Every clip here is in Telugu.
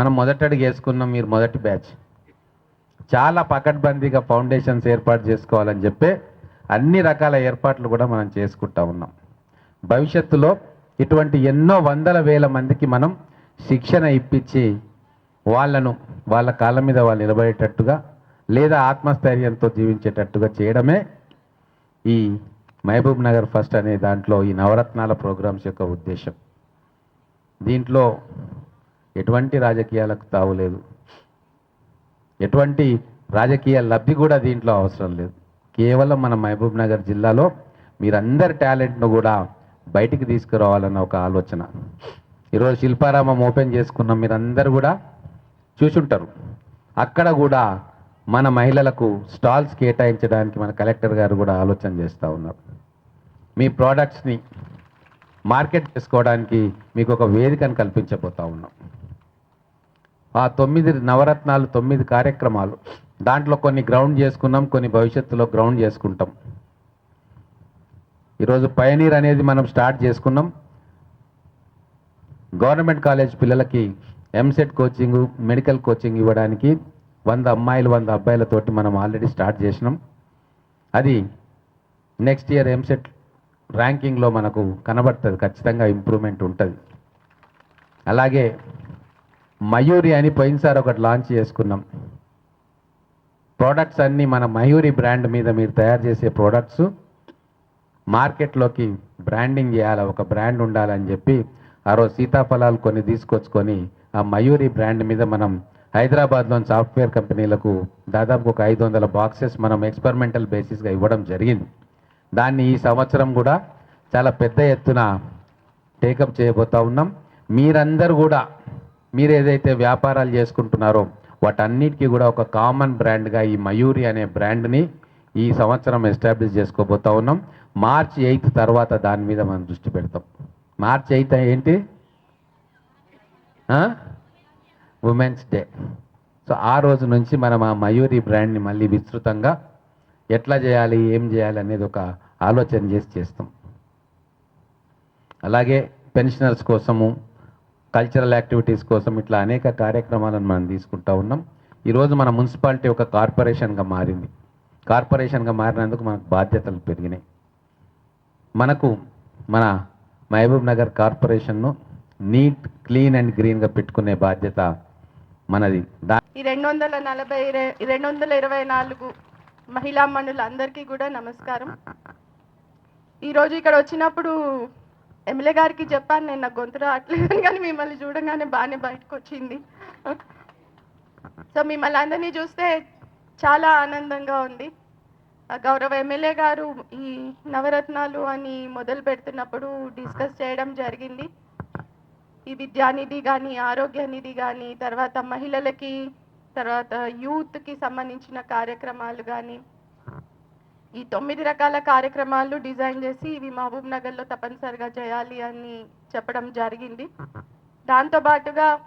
మనం మొదటి అడుగు వేసుకున్నాం మీరు మొదటి బ్యాచ్. చాలా పకడ్బందీగా ఫౌండేషన్స్ ఏర్పాటు చేసుకోవాలని చెప్పి అన్ని రకాల ఏర్పాట్లు కూడా మనం చేసుకుంటా ఉన్నాం. భవిష్యత్తులో ఇటువంటి ఎన్నో వందల వేల మందికి మనం శిక్షణ ఇప్పించి వాళ్ళను వాళ్ళ కాళ్ళ మీద వాళ్ళు నిలబడేటట్టుగా లేదా ఆత్మస్థైర్యంతో జీవించేటట్టుగా చేయడమే ఈ మహబూబ్ నగర్ ఫస్ట్ అనే దాంట్లో ఈ నవరత్నాల ప్రోగ్రామ్స్ యొక్క ఉద్దేశం. దీంట్లో ఎటువంటి రాజకీయాలకు తావులేదు ఎటువంటి రాజకీయ లబ్ధి కూడా దీంట్లో అవసరం లేదు. కేవలం మన మహబూబ్ నగర్ జిల్లాలో మీరందరి టాలెంట్ను కూడా బయటికి తీసుకురావాలన్న ఒక ఆలోచన. ఈరోజు శిల్పారామం ఓపెన్ చేసుకున్నాం మీరందరూ కూడా చూసుంటారు. అక్కడ కూడా మన మహిళలకు స్టాల్స్ కేటాయించడానికి మన కలెక్టర్ గారు కూడా ఆలోచన చేస్తూ ఉన్నారు. మీ ప్రోడక్ట్స్ని మార్కెట్ చేసుకోవడానికి మీకు ఒక వేదికను కల్పించబోతా ఉన్నాం. ఆ తొమ్మిది నవరత్నాలు తొమ్మిది కార్యక్రమాలు. దాంట్లో కొన్ని గ్రౌండ్ చేసుకున్నాం కొన్ని భవిష్యత్తులో గ్రౌండ్ చేసుకుంటాం. ఈరోజు పయనీర్ అనేది మనం స్టార్ట్ చేసుకున్నాం. గవర్నమెంట్ కాలేజ్ పిల్లలకి ఎంసెట్ కోచింగ్ మెడికల్ కోచింగ్ ఇవ్వడానికి వంద అమ్మాయిలు వంద అబ్బాయిలతోటి మనం ఆల్రెడీ స్టార్ట్ చేసినాం. అది నెక్స్ట్ ఇయర్ ఎంసెట్ ర్యాంకింగ్లో మనకు కనబడుతుంది ఖచ్చితంగా ఇంప్రూవ్మెంట్ ఉంటుంది. అలాగే మయూరి అని పోయినసారి ఒకటి లాంచ్ చేసుకున్నాం. ప్రోడక్ట్స్ అన్నీ మన మయూరి బ్రాండ్ మీద మీరు తయారు చేసే ప్రోడక్ట్స్ మార్కెట్లోకి బ్రాండింగ్ చేయాలి ఒక బ్రాండ్ ఉండాలని చెప్పి ఆ రోజు సీతాఫలాలు కొన్ని తీసుకొచ్చుకొని ఆ మయూరి బ్రాండ్ మీద మనం హైదరాబాద్లోని సాఫ్ట్వేర్ కంపెనీలకు దాదాపు ఒక ఐదు వందల బాక్సెస్ మనం ఎక్స్పెరిమెంటల్ బేసిస్గా ఇవ్వడం జరిగింది. దాన్ని ఈ సంవత్సరం కూడా చాలా పెద్ద ఎత్తున టేకప్ చేయబోతా ఉన్నాం. మీరందరూ కూడా మీరు ఏదైతే వ్యాపారాలు చేసుకుంటున్నారో వాటన్నిటికీ కూడా ఒక కామన్ బ్రాండ్గా ఈ మయూరి అనే బ్రాండ్ని ఈ సంవత్సరం ఎస్టాబ్లిష్ చేసుకోబోతా ఉన్నాం. మార్చ్ ఎయిత్ తర్వాత దాని మీద మనం దృష్టి పెడతాం. మార్చ్ ఎయిత్ ఏంటి? ఉమెన్స్ డే సో ఆ రోజు నుంచి మనం ఆ మయూరి బ్రాండ్ని మళ్ళీ విస్తృతంగా ఎట్లా చేయాలి ఏం చేయాలి అనేది ఒక ఆలోచన చేసి చేస్తాం. అలాగే పెన్షనర్స్ కోసము కల్చరల్ యాక్టివిటీస్ కోసం ఇట్లా అనేక కార్యక్రమాలను మనం తీసుకుంటా ఉన్నాం. ఈరోజు మన మున్సిపాలిటీ ఒక కార్పొరేషన్గా మారింది. కార్పొరేషన్గా మారినందుకు మనకు బాధ్యతలు పెరిగినాయి. మనకు మన మహబూబ్ నగర్ కార్పొరేషన్ను నీట్ క్లీన్ అండ్ గ్రీన్గా పెట్టుకునే బాధ్యత మనది. దా ఈ రెండు వందల నలభై రెండు వందల ఇరవై నాలుగు మహిళా మనులందరికీ కూడా నమస్కారం. ఈరోజు ఇక్కడ వచ్చినప్పుడు ఎమ్మెల్యే గారికి చెప్పాను నేను నా గొంతు రావట్లేదు కానీ మిమ్మల్ని చూడగానే బాగానే బయటకు వచ్చింది సో మిమ్మల్ని అందరినీ చూస్తే చాలా ఆనందంగా ఉంది. ఆ గౌరవ ఎమ్మెల్యే గారు ఈ నవరత్నాలు అని మొదలు పెడుతున్నప్పుడు డిస్కస్ చేయడం జరిగింది. ఈ విద్యానిధి కానీ ఆరోగ్య నిధి కానీ తర్వాత మహిళలకి తర్వాత యూత్కి సంబంధించిన కార్యక్రమాలు కానీ ఈ తొమ్మిది రకాల కార్యక్రమాలు డిజైన్ చేసి ఇవి మహబూబ్ నగర్లో తప్పనిసరిగా చేయాలి అని చెప్పడం జరిగింది. దాంతో పాటుగా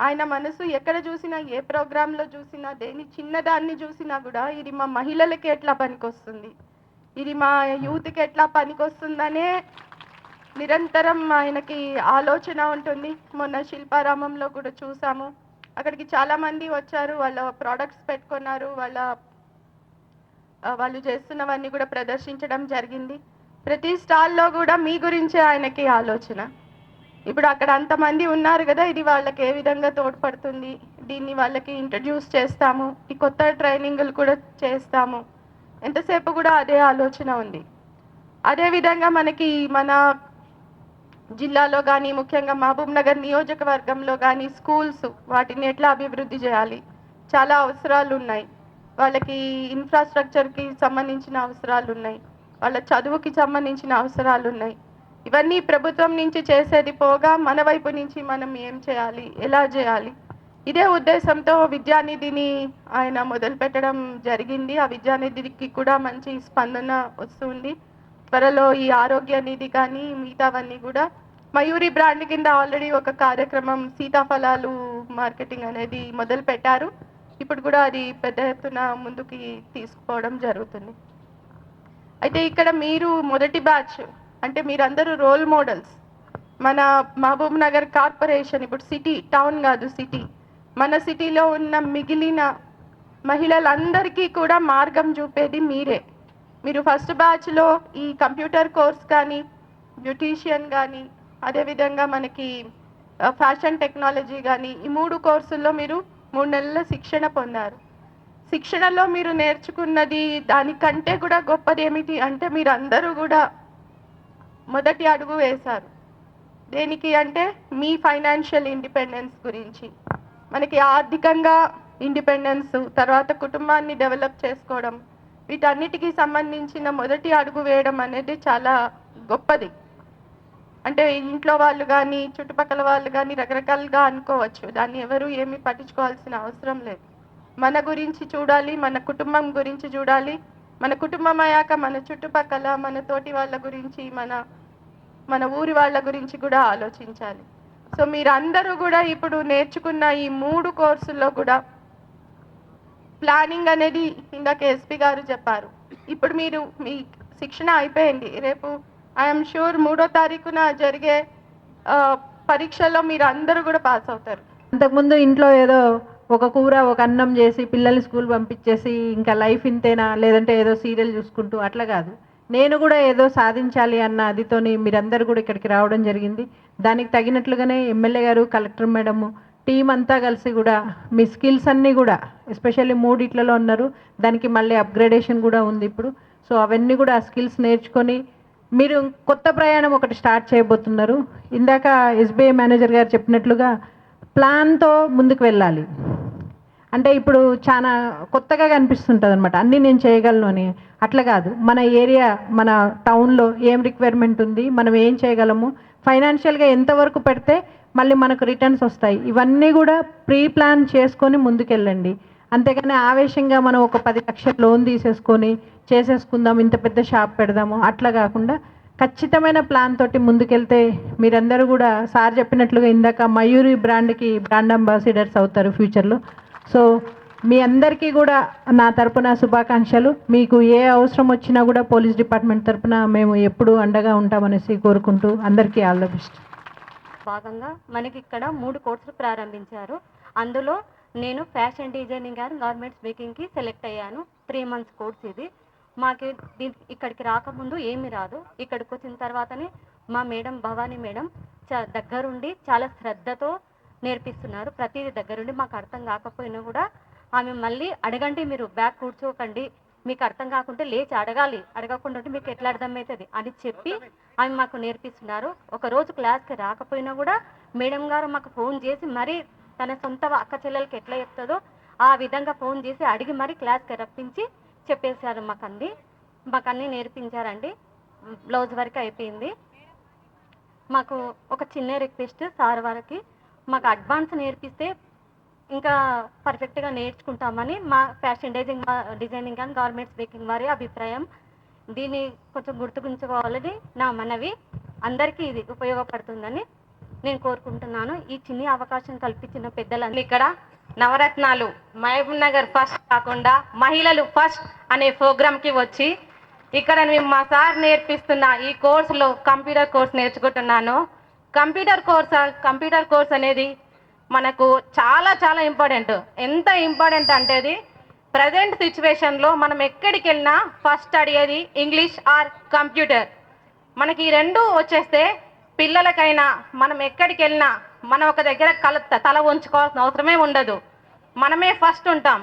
ఆయన మనసు ఎక్కడ చూసినా ఏ ప్రోగ్రాంలో చూసినా దేని చిన్నదాన్ని చూసినా కూడా ఇది మా మహిళలకి ఎట్లా పనికొస్తుంది? ఇది మా యూత్కి ఎట్లా పనికొస్తుందనే నిరంతరం ఆయనకి ఆలోచన ఉంటుంది. మొన్న శిల్పారామంలో కూడా చూసాము. అక్కడికి చాలా మంది వచ్చారు. వాళ్ళ ప్రోడక్ట్స్ పెట్టుకున్నారు. వాళ్ళ వాళ్ళు చేస్తున్నవన్నీ కూడా ప్రదర్శించడం జరిగింది. ప్రతి స్టాల్లో కూడా మీ గురించే ఆయనకి ఆలోచన. ఇప్పుడు అక్కడ అంతమంది ఉన్నారు కదా ఇది వాళ్ళకి ఏ విధంగా తోడ్పడుతుంది? దీన్ని వాళ్ళకి ఇంట్రడ్యూస్ చేస్తాము. ఈ కొత్త ట్రైనింగ్లు కూడా చేస్తాము. ఎంతసేపు కూడా అదే ఆలోచన ఉంది. అదే విధంగా మనకి మన జిల్లాలో కానీ ముఖ్యంగా మహబూబ్ నగర్ నియోజకవర్గంలో కానీ స్కూల్స్ వాటిని ఎట్లా అభివృద్ధి చేయాలి? చాలా అవసరాలు ఉన్నాయి. వాళ్ళకి ఇన్ఫ్రాస్ట్రక్చర్కి సంబంధించిన అవసరాలు ఉన్నాయి. వాళ్ళ చదువుకి సంబంధించిన అవసరాలు ఉన్నాయి. ఇవన్నీ ప్రభుత్వం నుంచి చేసేది పోగా మన వైపు నుంచి మనం ఏం చేయాలి? ఎలా చేయాలి? ఇదే ఉద్దేశంతో విద్యానిధిని ఆయన మొదలు పెట్టడం జరిగింది. ఆ విద్యానిధికి కూడా మంచి స్పందన వస్తుంది. త్వరలో ఈ ఆరోగ్య నిధి కానీ మిగతావన్నీ కూడా మయూరి బ్రాండ్ కింద ఆల్రెడీ ఒక కార్యక్రమం సీతాఫలాలు మార్కెటింగ్ అనేది మొదలు పెట్టారు ఇప్పుడు కూడా అది పెద్ద ఎత్తున ముందుకి తీసుకుపోవడం జరుగుతుంది. అయితే ఇక్కడ మీరు మొదటి బ్యాచ్ అంటే మీరందరూ రోల్ మోడల్స్ మన మహబూబ్ నగర్ కార్పొరేషన్ ఇప్పుడు సిటీ టౌన్ కాదు సిటీ మన సిటీలో ఉన్న మిగిలిన మహిళలందరికీ కూడా మార్గం చూపేది మీరే. మీరు ఫస్ట్ బ్యాచ్లో ఈ కంప్యూటర్ కోర్స్ కానీ బ్యూటీషియన్ కానీ అదేవిధంగా మనకి ఫ్యాషన్ టెక్నాలజీ కానీ ఈ మూడు కోర్సుల్లో మీరు మూడు నెలల శిక్షణ పొందారు. శిక్షణలో మీరు నేర్చుకున్నది దానికంటే కూడా గొప్పది ఏమిటి అంటే మీరు అందరూ కూడా మొదటి అడుగు వేశారు. దేనికి అంటే మీ ఫైనాన్షియల్ ఇండిపెండెన్స్ గురించి. మనకి ఆర్థికంగా ఇండిపెండెన్స్ తర్వాత కుటుంబాన్ని డెవలప్ చేసుకోవడం వీటన్నిటికీ సంబంధించిన మొదటి అడుగు వేయడం అనేది చాలా గొప్పది. అంటే ఇంట్లో వాళ్ళు కానీ చుట్టుపక్కల వాళ్ళు కానీ రకరకాలుగా అనుకోవచ్చు. దాన్ని ఎవరు ఏమీ పట్టించుకోవాల్సిన అవసరం లేదు. మన గురించి చూడాలి మన కుటుంబం గురించి చూడాలి. మన కుటుంబం అయ్యాక మన చుట్టుపక్కల మన తోటి వాళ్ళ గురించి మన మన ఊరి వాళ్ళ గురించి కూడా ఆలోచించాలి. సో మీరందరూ కూడా ఇప్పుడు నేర్చుకున్న ఈ మూడు కోర్సుల్లో కూడా ప్లానింగ్ అనేది ఇందాక ఎస్పీ గారు చెప్పారు. ఇప్పుడు మీరు మీ శిక్షణ అయిపోయింది. రేపు ఐఎమ్ షూర్ మూడో తారీఖున జరిగే పరీక్షలో మీరు అందరూ కూడా పాస్ అవుతారు. అంతకుముందు ఇంట్లో ఏదో ఒక కూర ఒక అన్నం చేసి పిల్లల్ని స్కూల్ పంపించేసి ఇంకా లైఫ్ ఇంతేనా? లేదంటే ఏదో సీరియల్ చూసుకుంటూ అట్లా కాదు. నేను కూడా ఏదో సాధించాలి అన్న అదితోని మీరందరూ కూడా ఇక్కడికి రావడం జరిగింది. దానికి తగినట్లుగానే ఎమ్మెల్యే గారు కలెక్టర్ మేడము టీం అంతా కలిసి కూడా మీ స్కిల్స్ అన్నీ కూడా ఎస్పెషల్లీ మూడిట్లలో ఉన్నారు. దానికి మళ్ళీ అప్గ్రేడేషన్ కూడా ఉంది ఇప్పుడు. సో అవన్నీ కూడా ఆ స్కిల్స్ నేర్చుకొని మీరు కొత్త ప్రయాణం ఒకటి స్టార్ట్ చేయబోతున్నారు. ఇందాక ఎస్బీఐ మేనేజర్ గారు చెప్పినట్లుగా ప్లాన్తో ముందుకు వెళ్ళాలి. అంటే ఇప్పుడు చాలా కొత్తగా కనిపిస్తుంటుంది అనమాట అన్నీ నేను చేయగలను అని. అట్లా కాదు. మన ఏరియా మన టౌన్లో ఏం రిక్వైర్మెంట్ ఉంది మనం ఏం చేయగలము ఫైనాన్షియల్గా ఎంతవరకు పెడితే మళ్ళీ మనకు రిటర్న్స్ వస్తాయి. ఇవన్నీ కూడా ప్రీ ప్లాన్ చేసుకొని ముందుకెళ్ళండి. అంతేగాని ఆవేశంగా మనం ఒక పది లక్షల లోన్ తీసేసుకొని చేసేసుకుందాం ఇంత పెద్ద షాప్ పెడదాము అట్లా కాకుండా ఖచ్చితమైన ప్లాన్ తోటి ముందుకెళ్తే మీరందరూ కూడా సార్ చెప్పినట్లుగా ఇందాక మయూరి బ్రాండ్కి బ్రాండ్ అంబాసిడర్స్ అవుతారు ఫ్యూచర్లో. సో మీ అందరికీ కూడా నా తరపున శుభాకాంక్షలు. మీకు ఏ అవసరం వచ్చినా కూడా పోలీస్ డిపార్ట్మెంట్ తరపున మేము ఎప్పుడూ అండగా ఉంటామనేసి కోరుకుంటూ అందరికీ ఆల్ ద బెస్ట్. భాగంగా మనకి ఇక్కడ మూడు కోర్సులు ప్రారంభించారు. అందులో నేను ఫ్యాషన్ డిజైనింగ్ అండ్ గవర్నమెంట్ స్పీకింగ్కి సెలెక్ట్ అయ్యాను. త్రీ మంత్స్ కోర్స్ ఇది. మాకు దీ- ఇక్కడికి రాకముందు ఏమీ రాదు. ఇక్కడికి వచ్చిన తర్వాతనే మా మేడం భవానీ మేడం చ దగ్గరుండి చాలా శ్రద్ధతో నేర్పిస్తున్నారు. ప్రతిదీ దగ్గరుండి మాకు అర్థం కాకపోయినా కూడా ఆమె మళ్ళీ అడగండి మీరు బ్యాక్ కూర్చోకండి. మీకు అర్థం కాకుంటే లేచి అడగాలి. అడగకుండా ఉంటే మీకు ఎట్లా అర్థమవుతుంది అని చెప్పి ఆమె మాకు నేర్పిస్తున్నారు. ఒక రోజు క్లాస్కి రాకపోయినా కూడా మేడం గారు మాకు ఫోన్ చేసి మరీ తన సొంత అక్క చెల్లెలకి ఎట్లా చెప్తుందో ఆ విధంగా ఫోన్ చేసి అడిగి మరీ క్లాస్కి రప్పించి చెప్పేశారు మాకు అన్ని మాకు నేర్పించారండి. బ్లౌజ్ వరకు అయిపోయింది. మాకు ఒక చిన్న రిక్వెస్ట్ సార్ వారికి. మాకు అడ్వాన్స్ నేర్పిస్తే ఇంకా పర్ఫెక్ట్గా నేర్చుకుంటామని మా fashion designing designing and garments making వారి అభిప్రాయం. దీన్ని కొంచెం గుర్తుకుంచుకోవాలని నా మనవి. అందరికీ ఇది ఉపయోగపడుతుందని నేను కోరుకుంటున్నాను ఈ చిన్ని అవకాశం కల్పించిన పెద్దలందరూ ఇక్కడ నవరత్నాలు మహబూబ్ నగర్ ఫస్ట్ కాకుండా మహిళలు ఫస్ట్ అనే ప్రోగ్రామ్కి వచ్చి ఇక్కడ మేము మా సార్ నేర్పిస్తున్న ఈ కోర్సులో కంప్యూటర్ కోర్స్ నేర్చుకుంటున్నాను. కంప్యూటర్ కోర్స్ కంప్యూటర్ కోర్స్ అనేది మనకు చాలా చాలా ఇంపార్టెంట్. ఎంత ఇంపార్టెంట్ అంటే అది ప్రజెంట్ సిచ్యువేషన్లో మనం ఎక్కడికి వెళ్ళినా ఫస్ట్ అడిగేది ఇంగ్లీష్ ఆర్ కంప్యూటర్. మనకి ఈ రెండు వచ్చేస్తే పిల్లలకైనా మనం ఎక్కడికి వెళ్ళినా మనం ఒక దగ్గర కల తల ఉంచుకోవాల్సిన అవసరమే ఉండదు. మనమే ఫస్ట్ ఉంటాం.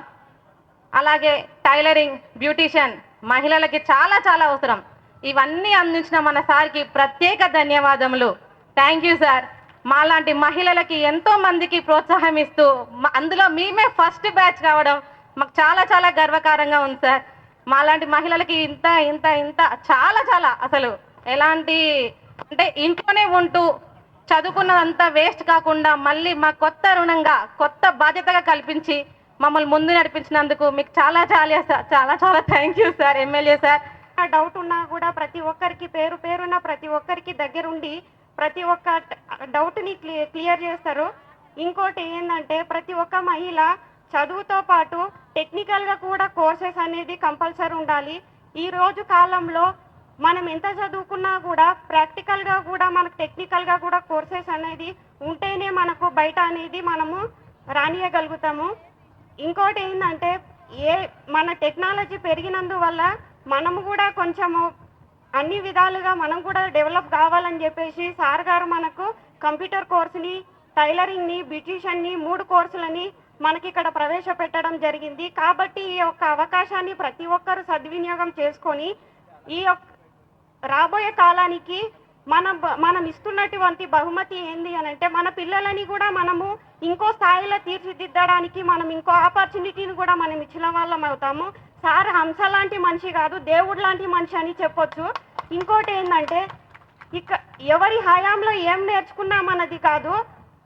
అలాగే టైలరింగ్ బ్యూటీషియన్ మహిళలకి చాలా చాలా అవసరం. ఇవన్నీ అందించిన మన సార్కి ప్రత్యేక ధన్యవాదములు. థ్యాంక్ యూ సార్ మాలాంటి మహిళలకి ఎంతో మందికి ప్రోత్సాహం ఇస్తూ అందులో మేమే ఫస్ట్ బ్యాచ్ కావడం మాకు చాలా చాలా గర్వకారంగా ఉంది సార్ మాలాంటి మహిళలకి ఇంత ఇంత ఇంత చాలా చాలా అసలు ఎలాంటి అంటే ఇంట్లోనే ఉంటూ చదువుకున్నదంతా వేస్ట్ కాకుండా మళ్ళీ మా కొత్త రుణంగా కొత్త బాధ్యతగా కల్పించి మమ్మల్ని ముందు నడిపించినందుకు మీకు చాలా చాలా చాలా చాలా thank you sir MLA sir. ఆ డౌట్ ఉన్నా కూడా ప్రతి ఒక్కరికి పేరు పేరున ప్రతి ఒక్కరికి దగ్గరుండి ప్రతి ఒక్క డౌట్ని క్లియర్ చేస్తారు. ఇంకోటి ఏంటంటే ప్రతి ఒక్క మహిళ చదువుతో పాటు టెక్నికల్గా కూడా కోర్సెస్ అనేది కంపల్సరీ ఉండాలి. ఈ రోజు కాలంలో మనం ఎంత చదువుకున్నా కూడా ప్రాక్టికల్గా కూడా మనకు టెక్నికల్గా కూడా కోర్సెస్ అనేది ఉంటేనే మనకు బయట అనేది మనము రానియగలుగుతాము. ఇంకోటి ఏంటంటే ఏ మన టెక్నాలజీ పెరిగినందువల్ల మనము కూడా కొంచెము అన్ని విధాలుగా మనం కూడా డెవలప్ కావాలని చెప్పేసి సార్ గారు మనకు కంప్యూటర్ కోర్సుని టైలరింగ్ని బ్యూటిషియన్ని మూడు కోర్సులని మనకి ఇక్కడ ప్రవేశపెట్టడం జరిగింది. కాబట్టి ఈ యొక్క అవకాశాన్ని ప్రతి ఒక్కరు సద్వినియోగం చేసుకొని ఈ యొక్క రాబోయే కాలానికి మనం మనం ఇస్తున్నటువంటి బహుమతి ఏంది అని అంటే మన పిల్లలని కూడా మనము ఇంకో స్థాయిలో తీర్చిదిద్దడానికి మనం ఇంకో ఆపర్చునిటీని కూడా మనం ఇచ్చిన వాళ్ళం అవుతాము. సార్ హంస లాంటి మనిషి కాదు దేవుడు లాంటి మనిషి అని చెప్పొచ్చు. ఇంకోటి ఏంటంటే ఇక ఎవరి హయాంలో ఏం నేర్చుకున్నామన్నది కాదు.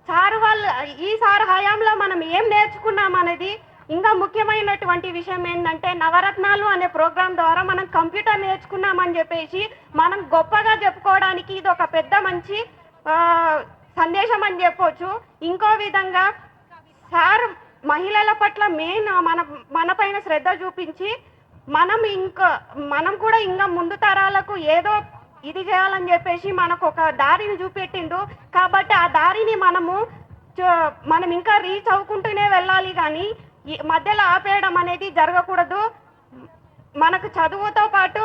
సార్ వాళ్ళ ఈ సార్ హయాంలో మనం ఏం నేర్చుకున్నామన్నది ఇంకా ముఖ్యమైనటువంటి విషయం ఏంటంటే నవరత్నాలు అనే ప్రోగ్రాం ద్వారా మనం కంప్యూటర్ నేర్చుకున్నామని చెప్పేసి మనం గొప్పగా చెప్పుకోవడానికి ఇది ఒక పెద్ద మంచి సందేశం అని చెప్పొచ్చు. ఇంకో విధంగా సార్ మహిళల పట్ల మెయిన్ మన మన పైన శ్రద్ధ చూపించి మనం ఇంకా మనం కూడా ఇంకా ముందు తరాలకు ఏదో ఇది చేయాలని చెప్పేసి మనకు ఒక దారిని చూపెట్టిండు. కాబట్టి ఆ దారిని మనము మనం ఇంకా రీచ్ అవ్వుకుంటూనే వెళ్ళాలి కానీ ఈ మధ్యలో ఆపేయడం అనేది జరగకూడదు. మనకు చదువుతో పాటు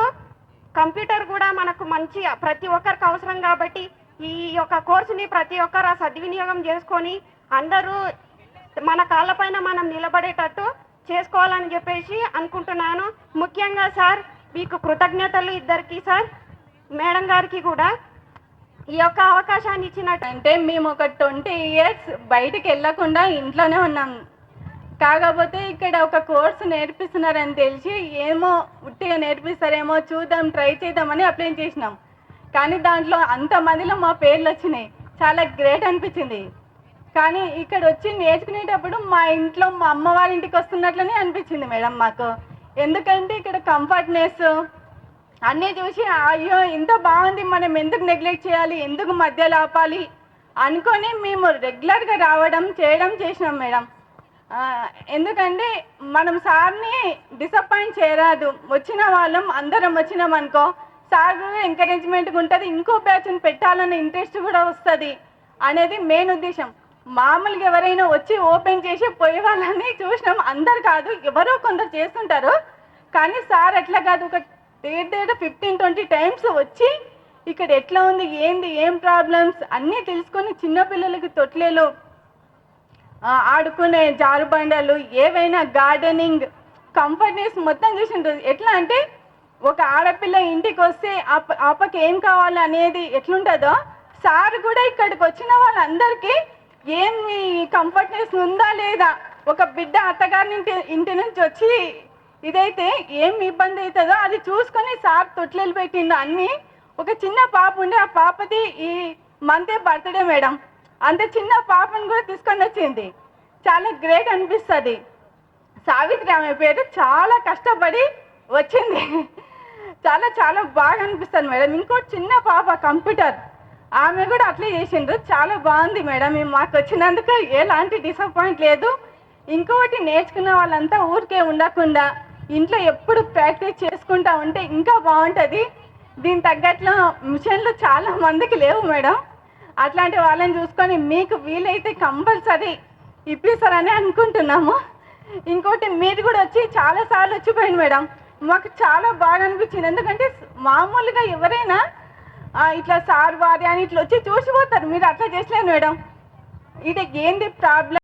కంప్యూటర్ కూడా మనకు మంచి ప్రతి ఒక్కరికి అవసరం కాబట్టి ఈ యొక్క కోర్సుని ప్రతి ఒక్కరు సద్వినియోగం చేసుకొని అందరూ మన కాళ్ళపైన మనం నిలబడేటట్టు చేసుకోవాలని చెప్పేసి అనుకుంటున్నాను. ముఖ్యంగా సార్ మీకు కృతజ్ఞతలు ఇద్దరికి సార్. మేడం గారికి కూడా ఈ యొక్క అవకాశాన్ని ఇచ్చినట్టు అంటే మేము ఒక ట్వంటీ ఇయర్స్ బయటికి వెళ్ళకుండా ఇంట్లోనే ఉన్నాం. కాకపోతే ఇక్కడ ఒక కోర్సు నేర్పిస్తున్నారని తెలిసి ఏమో ఉట్టిగా నేర్పిస్తారేమో చూద్దాం ట్రై చేద్దామని అప్లై చేసినాం. కానీ దాంట్లో అంతమందిలో మా పేర్లు వచ్చినాయి. చాలా గ్రేట్ అనిపించింది. కానీ ఇక్కడ వచ్చి నేర్చుకునేటప్పుడు మా ఇంట్లో మా అమ్మ వాళ్ళ ఇంటికి వస్తున్నట్లనే అనిపించింది మేడం మాకు. ఎందుకంటే ఇక్కడ కంఫర్ట్నెస్ అన్నీ చూసి అయ్యో ఇంత బాగుంది మనం ఎందుకు నెగ్లెక్ట్ చేయాలి ఎందుకు మధ్యలో ఆపాలి? అనుకొని మేము రెగ్యులర్గా రావడం చేయడం చేసినాం మేడం. ఎందుకంటే మనం సార్ని డిసప్పాయింట్ చేయరాదు. వచ్చిన వాళ్ళం అందరం వచ్చినాం అనుకో సార్ ఎంకరేజ్మెంట్గా ఉంటుంది ఇంకో బ్యాచ్ని పెట్టాలన్న ఇంట్రెస్ట్ కూడా వస్తుంది అనేది మెయిన్ ఉద్దేశం. మామూలుగా ఎవరైనా వచ్చి ఓపెన్ చేసి పోయే వాళ్ళని చూసినాం అందరు కాదు ఎవరో కొందరు చేస్తుంటారు. కానీ సార్ ఎట్లా కాదు ఒక date date fifteen twenty times వచ్చి ఇక్కడ ఎట్లా ఉంది ఏంది ఏం ప్రాబ్లమ్స్ అన్నీ తెలుసుకొని చిన్నపిల్లలకి తొట్లేలు ఆడుకునే జారుబండలు ఏవైనా గార్డెనింగ్ కంపెనీస్ మొత్తం చూసింటుంది ఎట్లా అంటే ఒక ఆడపిల్ల ఇంటికి వస్తే ఆప ఆపకి ఏం కావాలి అనేది ఎట్లుంటుందో సార్ కూడా ఇక్కడికి వచ్చిన వాళ్ళందరికీ ఏం కంఫర్ట్నెస్ ఉందా లేదా? ఒక బిడ్డ అత్తగారి ఇంటి ఇంటి నుంచి వచ్చి ఇదైతే ఏం ఇబ్బంది అవుతుందో అది చూసుకొని సార్ తొట్లెలు పెట్టిండు. అన్నీ ఒక చిన్న పాప ఉండే ఆ పాపది ఈ మంతే బర్త్డే మేడం. అంత చిన్న పాపను కూడా తీసుకొని వచ్చింది. చాలా గ్రేట్ అనిపిస్తుంది. సావిత్రి ఆమె పేరు చాలా కష్టపడి వచ్చింది. చాలా చాలా బాగా అనిపిస్తుంది మేడం. ఇంకో చిన్న పాప కంప్యూటర్. ఆమె కూడా అట్లే చేసిండ్రు. చాలా బాగుంది మేడం. మాకు వచ్చినందుకు ఎలాంటి డిసప్పాయింట్ లేదు. ఇంకొకటి నేర్చుకున్న వాళ్ళంతా ఊరికే ఉండకుండా ఇంట్లో ఎప్పుడు ప్రాక్టీస్ చేసుకుంటా ఉంటే ఇంకా బాగుంటుంది. దీని తగ్గట్లో మిషన్లు చాలా మందికి లేవు మేడం. అట్లాంటి వాళ్ళని చూసుకొని మీకు వీలైతే కంపల్సరీ ఇప్పిస్తారని అనుకుంటున్నాము. ఇంకోటి మీరు కూడా వచ్చి చాలా సార్లు వచ్చిపోయింది మేడం. మాకు చాలా బాగా అనిపించింది. ఎందుకంటే మామూలుగా ఎవరైనా ఇట్లా సార్ వారి అని ఇట్లా వచ్చి చూసిపోతారు. మీరు అట్లా చేసలేదు మేడం. ఇది ఏంది ప్రాబ్లం?